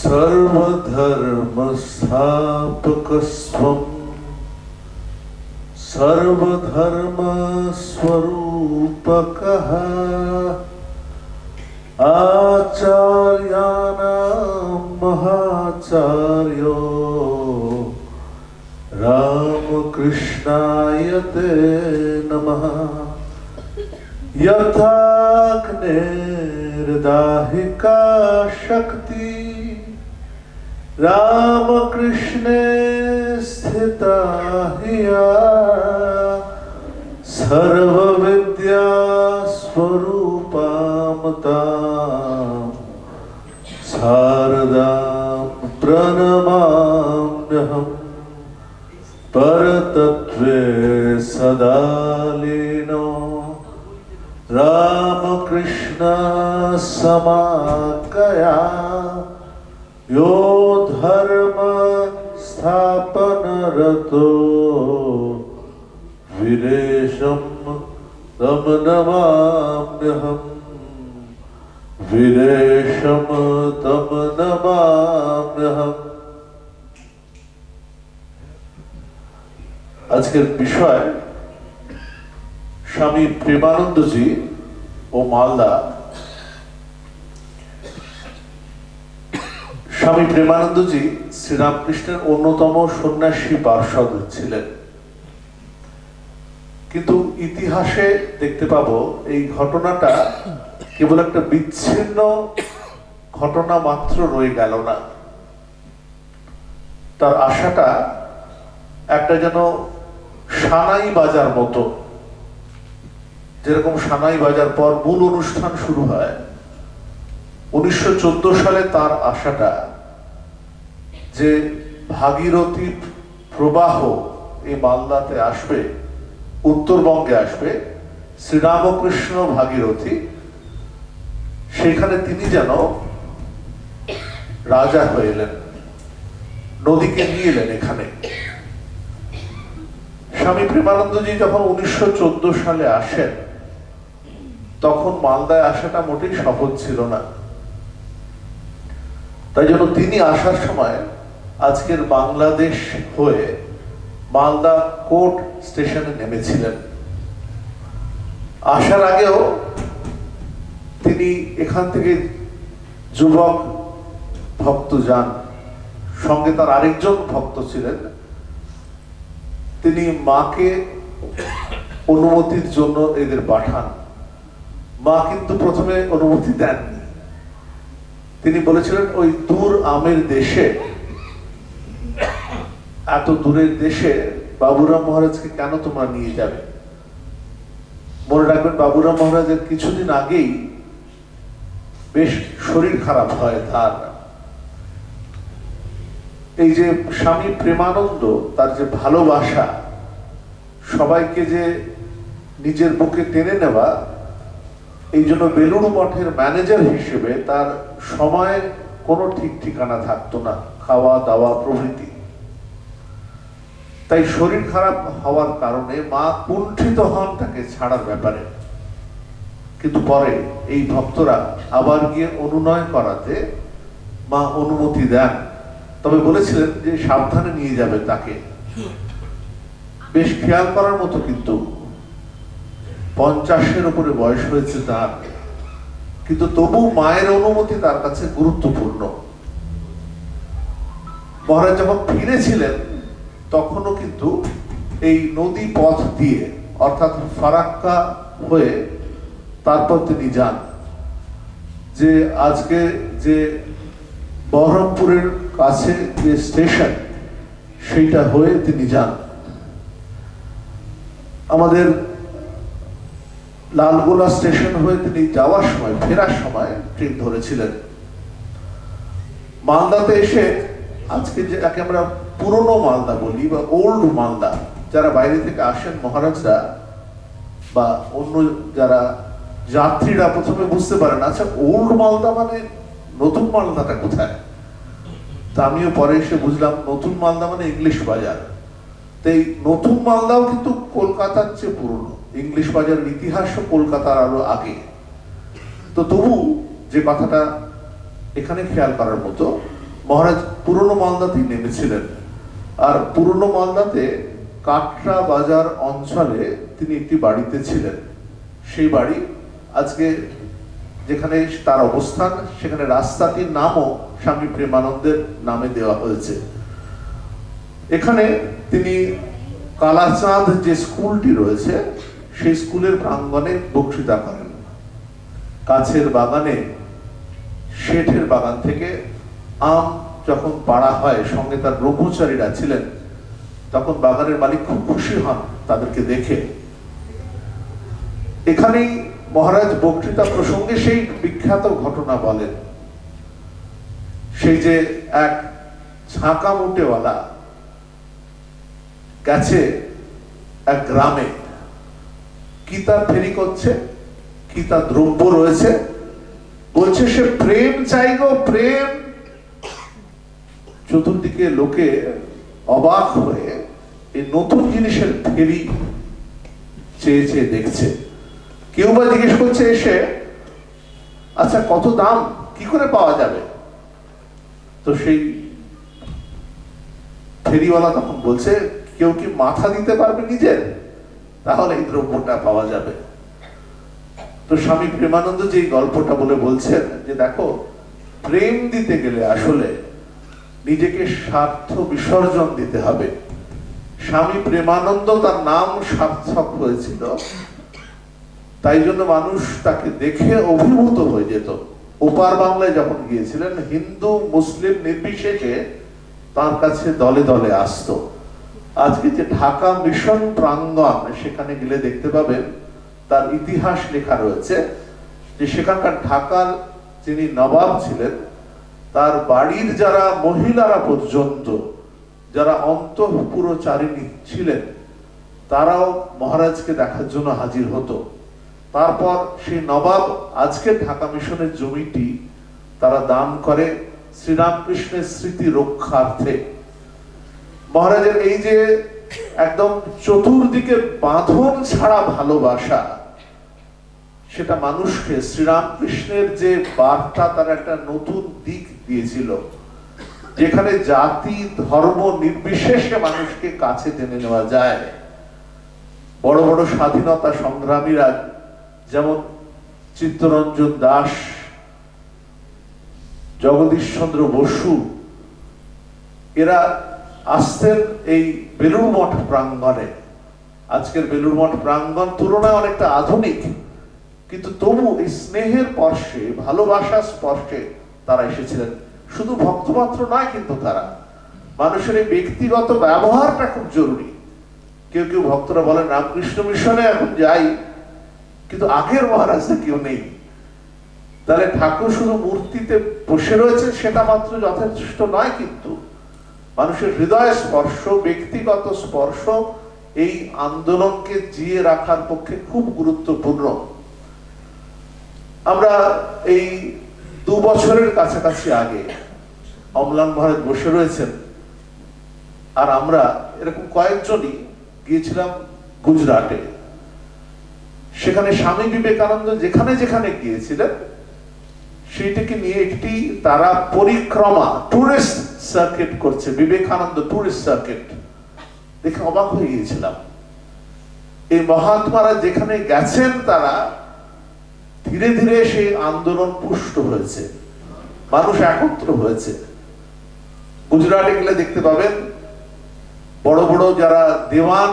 सर्वधर्मस्थापकस्त्वम् सर्वधर्मस्वरूपकः। आचार्याणां महाचार्यो रामकृष्णाय ते नमः। यथाग्नेर्दाहिका शक्ति रामकृष्णे स्थिता हिया सर्वविद्या स्वरूपां तां शारदां प्रणमाम्यहम् परतत्त्वे सदा लीनो। रामकृष्ण समाकया। ધર્મ સ્થાપન રતો વિરેશમ તમ નમામ્યહમ વિરેશમ તમ નમામ્યહમ আজকের বিষয় স্বামী প্রেমানন্দজি ও মালদা স্বামী প্রেমানন্দজি শ্রীরামকৃষ্ণের অন্যতম সন্ন্যাসী পার্ষদ ছিলেন। কিন্তু ইতিহাসে দেখতে পাবো এই ঘটনাটা কেবল একটা বিচ্ছিন্ন ঘটনা মাত্র রয়ে গেল না। তার আশাটা একটা যেন সানাই বাজার মতো। যেরকম সানাই বাজার পর মূল অনুষ্ঠান শুরু হয়। উনিশশো চোদ্দ সালে তার আশাটা যে ভাগীরথী প্রবাহ এই মালদাতে আসবে, উত্তরবঙ্গে আসবে, শ্রীরামকৃষ্ণ ভাগীরথী, সেখানে তিনি যেন রাজা হয়ে এলেন, নদীকে নিয়ে এলেন এখানে। স্বামী প্রেমানন্দজি যখন উনিশশো চোদ্দ সালে আসেন, তখন মালদায় আসাটা মোটেই সহজ ছিল না। তাই জন্য তিনি আসার সময় আজকের বাংলাদেশ হয়ে মালদা কোর্ট স্টেশনে নেমেছিলেন। আসার আগেও তিনি এখান থেকে যুবক ভক্ত যান, সঙ্গে তার আরেকজন ভক্ত ছিলেন। তিনি মাকে অনুমতির জন্য এদের পাঠান। মা কিন্তু প্রথমে অনুমতি দেননি। তিনি বলেছিলেন, ওই দূর আমের দেশে এত দূরের দেশে বাবুরাম মহারাজকে কেন তোমরা নিয়ে যাবে? মনে রাখবেন বাবুরাম মহারাজের কিছুদিন আগেই বেশ শরীর খারাপ হয় তার। এই যে স্বামী প্রেমানন্দ, তার যে ভালোবাসা, সবাইকে যে নিজের বুকে টেনে নেওয়া, এই জন্য বেলুড় মঠের ম্যানেজার হিসেবে তার সময়ের কোনো ঠিক ঠিকানা থাকতো না। খাওয়া দাওয়া প্রভৃতি। তাই শরীর খারাপ হওয়ার কারণে মা কুণ্ঠিত হন তাকে ছাড়ার ব্যাপারে। কিন্তু পরে এই ভক্তরা আবার গিয়ে অনুনয় করাতে মা অনুমতি দেন। তবে বলেছিলেন যে সাবধানে নিয়ে যাবে তাকে। বেশ খেয়াল করার মতো কিন্তু পঞ্চাশের উপরে বয়স হয়েছে তার। কিন্তু তবু মায়ের অনুমতি তার কাছে গুরুত্বপূর্ণ। মহারাজ যখন ফিরেছিলেন তখনও কিন্তু এই নদী পথ দিয়ে, অর্থাৎ ফারাক্কা হয়ে তারপর তিনি যান। যে আজকে যে বহরমপুরের কাছে যে স্টেশন, সেইটা হয়ে তিনি যান। আমাদের লালগোলা স্টেশন হয়ে তিনি যাওয়ার সময়, ফেরার সময় ট্রেন ধরেছিলেন। মালদাতে এসে আজকে যে আমরা পুরনো মালদা বলি বা ওল্ড মালদা, যারা বাইরে থেকে আসেন মহারাজরা বা অন্য যারা যাত্রীরা প্রথমে বুঝতে পারেন আচ্ছা ওল্ড মালদা মানে নতুন মালদাটা কোথায়? তা আমিও পরে এসে বুঝলাম, নতুন মালদা মানে ইংলিশ বাজার। তো এই নতুন মালদাও কিন্তু কলকাতার চেয়ে পুরনো। ইংলিশ বাজারের ইতিহাসও কলকাতার আরও আগে। তো তবু যে কথাটা এখানে খেয়াল করার মতো, মহারাজ পুরনো মালদাতেই নেমেছিলেন। আর পুরনো মালদাতে কাটরা বাজার অঞ্চলে তিনি একটি বাড়িতে ছিলেন। সেই বাড়ি আজকে যেখানে তার অবস্থান, সেখানে রাস্তাটির নামও স্বামী প্রেমানন্দের নামে দেওয়া হয়েছে। এখানে তিনি কালাচাঁদ যে স্কুলটি রয়েছে, সেই স্কুলের প্রাঙ্গণে বক্তৃতা করেন। কাছের বাগানে, শেঠের বাগান থেকে আম যখন পাড়া হয়, সঙ্গে তার ব্রহ্মচারীরা ছিলেন, তখন বাগানের মালিক খুব খুশি হন তাদেরকে দেখে। এখানেই মহারাজ বক্তৃতা প্রসঙ্গে সেই বিখ্যাত ঘটনা বলেন। সেই যে এক ঝাঁকা মুটেওয়ালা গেছে এক গ্রামে। কি তার ফেরি করছে? কি তার দ্রব্য রয়েছে? বলছে, সে প্রেম চাই গো, প্রেম। চতুর্দিকে লোকে অবাক হয়ে এই নতুন জিনিসের ফেরি চেয়ে চেয়ে দেখছে। কেউ বা জিজ্ঞেস করছে এসে আচ্ছা কত দাম? কি করে পাওয়া যাবে? তো সেই ফেরিওয়ালা তখন বলছে, কেউ কি মাথা দিতে পারবে নিজের? তাহলে এই দ্রব্যটা পাওয়া যাবে। তো স্বামী প্রেমানন্দ যে গল্পটা বলে বলছেন, যে দেখো, প্রেম দিতে গেলে আসলে নিজেকে স্বার্থ বিসর্জন দিতে হবে। স্বামী প্রেমানন্দ তার নাম সার্থক হয়েছিল। তাই জন্য মানুষ তাকে দেখে অভিভূত হয়ে যেত। ওপার বাংলায় যখন গিয়েছিলেন, হিন্দু, মুসলিম নির্বিশেষে তার কাছে দলে দলে আসতো। আজকে যে ঢাকা মিশন প্রাঙ্গণ, সেখানে গেলে দেখতে পাবেন তার ইতিহাস লেখা রয়েছে যে সেখানকার ঢাকার যিনি নবাব ছিলেন তার বাড়ির যারা মহিলারা পর্যন্ত, যারা অন্তঃপুরচারিণী ছিলেন, তারাও মহারাজকে দেখার জন্য হাজির হতো। তারপর সেই নবাব আজকে ঢাকা মিশনের জমিটি তারা দান করে শ্রীরামকৃষ্ণের স্মৃতি রক্ষার্থে। মহারাজের এই যে একদম চতুর্দিকে বাঁধন ছাড়া ভালোবাসা, সেটা মানুষকে শ্রীরামকৃষ্ণের যে বার্তা, তার একটা নতুন দিক দিয়েছিল। যেখানে জাতি, ধর্ম নির্বিশেষে মানুষকে কাছে টেনে নেওয়া যায়। বড় বড় স্বাধীনতা সংগ্রামীরা যেমন চিত্তরঞ্জন দাস, জগদীশচন্দ্র বসু, এরা আসতেন এই বেলুর মঠ প্রাঙ্গণে। আজকের বেলুর মঠ প্রাঙ্গণ তুলনায় অনেকটা আধুনিক, কিন্তু তবু এই স্নেহের স্পর্শে, ভালোবাসার স্পর্শে তারা এসেছিলেন। শুধু ভক্তমাত্র নয় কিন্তু তারা। মানুষের এই ব্যক্তিগত ব্যবহারটা খুব জরুরি। কেউ কেউ ভক্তরা বলেন, রামকৃষ্ণ মিশনে এখন যাই। কিন্তু আগের মহারাজটা কেউ নেই। তাহলে ঠাকুর শুধু মূর্তিতে বসে রয়েছে সেটা মাত্র যথেষ্ট নয় কিন্তু মানুষের হৃদয় স্পর্শ, ব্যক্তিগত স্পর্শ, এই আন্দোলনকে জিয়ে রাখার পক্ষে খুব গুরুত্বপূর্ণ। আমরা এই দু বছরের কাছাকাছি আগে অমলান ভারত বসে রয়েছেন। আর আমরা এরকম কয়েকজনই গিয়েছিলাম গুজরাটে। সেখানে স্বামী বিবেকানন্দ যেখানে যেখানে গিয়েছিলেন, সেইটাকে নিয়ে একটি তারা পরিক্রমা টুরিস্ট সার্কিট করছে, বিবেকানন্দ টুরিস্ট সার্কিট দেখে অবাক হয়ে গিয়েছিলাম। এই মহাত্মারা যেখানে গেছেন তারা ধীরে ধীরে সেই আন্দোলন পুষ্ট হয়েছে। মানুষ একত্র হয়েছে। গুজরাটে গেলে দেখতে পাবেন, বড় বড় যারা দেওয়ান,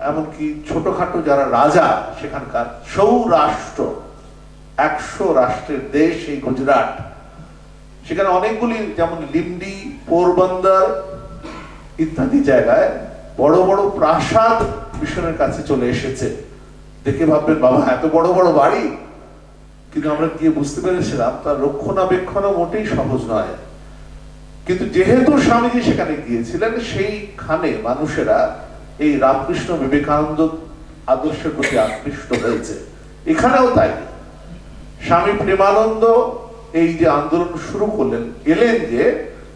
এমনকি ছোটখাটো যারা রাজা, সেখানকার সৌরাষ্ট্র, একশো রাষ্ট্রের দেশ এই গুজরাট। সেখানে অনেকগুলি যেমন লিমডি, পোরবন্দর ইত্যাদি জায়গায় বড় বড় প্রাসাদ মিশনের কাছে চলে এসেছে। দেখে ভাববেন, বাবা, এত বড় বড় বাড়ি? কিন্তু আমরা গিয়ে বুঝতে পেরেছিলাম তার রক্ষণাবেক্ষণও মোটেই সহজ নয়। কিন্তু যেহেতু স্বামীজি সেখানে গিয়েছিলেন, সেইখানে মানুষেরা এই রামকৃষ্ণ বিবেকানন্দ আদর্শের প্রতি আকৃষ্ট হয়েছে। এখানেও তাই। স্বামী প্রেমানন্দ এই যে আন্দোলন শুরু করলেন এলেন যে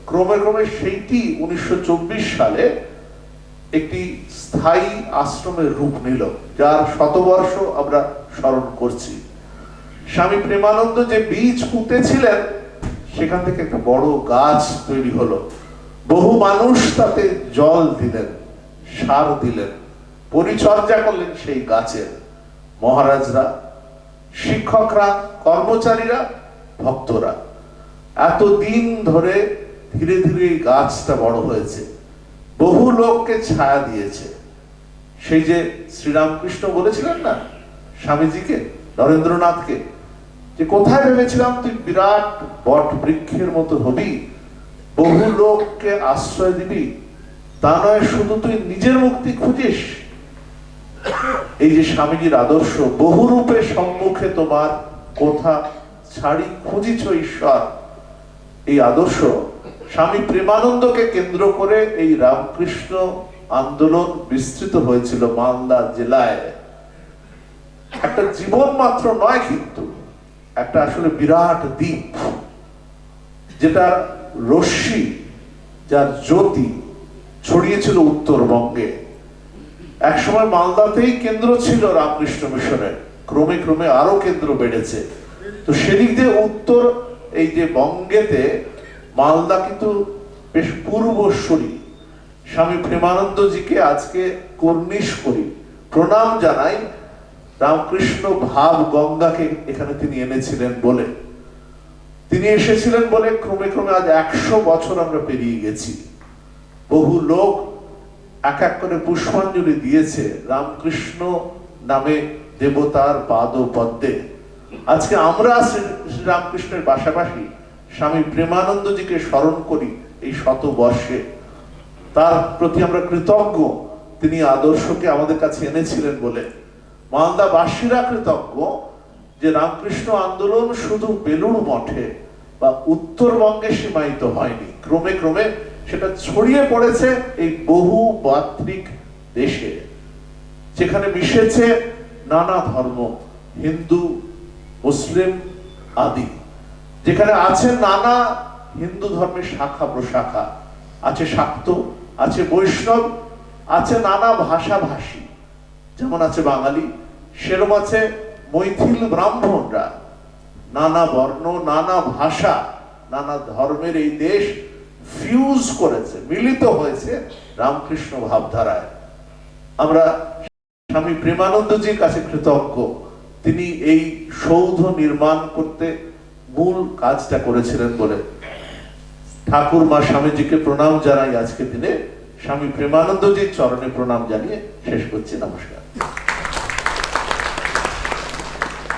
ক্রমে ক্রমে সেইটি উনিশশো চব্বিশ সালে একটি স্থায়ী আশ্রমের রূপ নিল, যার শতবর্ষ আমরা স্মরণ করছি। স্বামী প্রেমানন্দ যে বীজ পুঁতেছিলেন, সেখান থেকে একটা বড় গাছ তৈরি হলো। বহু মানুষ তাতে জল দিলেন, সার দিলেন, পরিচর্যা করলেন সেই গাছের মহারাজরা, শিক্ষকরা, কর্মচারীরা, ভক্তরা, এতদিন ধরে ধীরে ধীরে এই গাছটা বড় হয়েছে। বহু লোককে ছায়া দিয়েছে। সেই যে শ্রীরামকৃষ্ণ বলেছিলেন না, স্বামীজিকে, নরেন্দ্রনাথকে যে কোথায় ভেবেছিলাম তুই বিরাট বট বৃক্ষের মতো হবি, বহু লোককে আশ্রয় দিবি, তা নয় শুধু তুই নিজের মুক্তি খুঁজিস। এই যে স্বামীজির আদর্শ বহুরূপে সম্মুখে তোমার কোথা ছাড়ি খুঁজিছ ঈশ্বর? এই আদর্শ স্বামী প্রেমানন্দকে কেন্দ্র করে এই রামকৃষ্ণ আন্দোলন বিস্তৃত হয়েছিল মালদা জেলায়। একটা জীবন মাত্র নয় কিন্তু। একটা আসলে বিরাট দ্বীপ, যেটা রশ্মি, যার জ্যোতি ছড়িয়েছিল উত্তরবঙ্গে। একসময় মালদাতেই কেন্দ্র ছিল রামকৃষ্ণ মিশনের। ক্রমে ক্রমে আরও কেন্দ্র বেড়েছে। তো সেদিক দিয়ে উত্তর, এই যে বঙ্গেতে মালদা কিন্তু বেশ পূর্বশ্বরী স্বামী প্রেমানন্দজিকে আজকে কর্নিশ করি। প্রণাম জানাই রামকৃষ্ণ ভাব গঙ্গাকে এখানে তিনি এনেছিলেন বলে। তিনি এসেছিলেন বলে ক্রমে ক্রমে আজ একশো বছর আমরা পেরিয়ে গেছি। বহু লোক এক এক করে পুষ্পাঞ্জলি দিয়েছে রামকৃষ্ণ নামে দেবতার পাদ পদ্মে আজকে আমরা শ্রী- রামকৃষ্ণের পাশাপাশি স্বামী প্রেমানন্দজিকে স্মরণ করি এই শত বর্ষে তার প্রতি আমরা কৃতজ্ঞ। তিনি আদর্শকে আমাদের কাছে এনেছিলেন বলে। মালদাবাসীরা কৃতজ্ঞ যে রামকৃষ্ণ আন্দোলন শুধু বেলুড় মঠে বা উত্তরবঙ্গে সীমায়িত হয়নি। ক্রমে ক্রমে সেটা ছড়িয়ে পড়েছে এই বহু বাত্রিক দেশে, যেখানে মিশেছে নানা ধর্ম, হিন্দু, মুসলিম আদি, যেখানে আছে নানা হিন্দু ধর্মের শাখা প্রশাখা, আছে শাক্ত, আছে বৈষ্ণব, আছে নানা ভাষাভাষী। যেমন আছে বাঙালি সেরম আছে মৈথিল ব্রাহ্মণরা। নানা বর্ণ, নানা ভাষা, নানা ধর্মের এই দেশ ফিউজ করেছে, মিলিত হয়েছে রামকৃষ্ণ ভাবধারায়। আমরা স্বামী প্রেমানন্দজির কাছে কৃতজ্ঞ। তিনি এই সৌধ নির্মাণ করতে মূল কাজটা করেছিলেন বলে। ঠাকুর মা স্বামীজিকে প্রণাম জানাই আজকে দিনে। স্বামী প্রেমানন্দজির চরণে প্রণাম জানিয়ে শেষ করছি। নমস্কার। Yeah.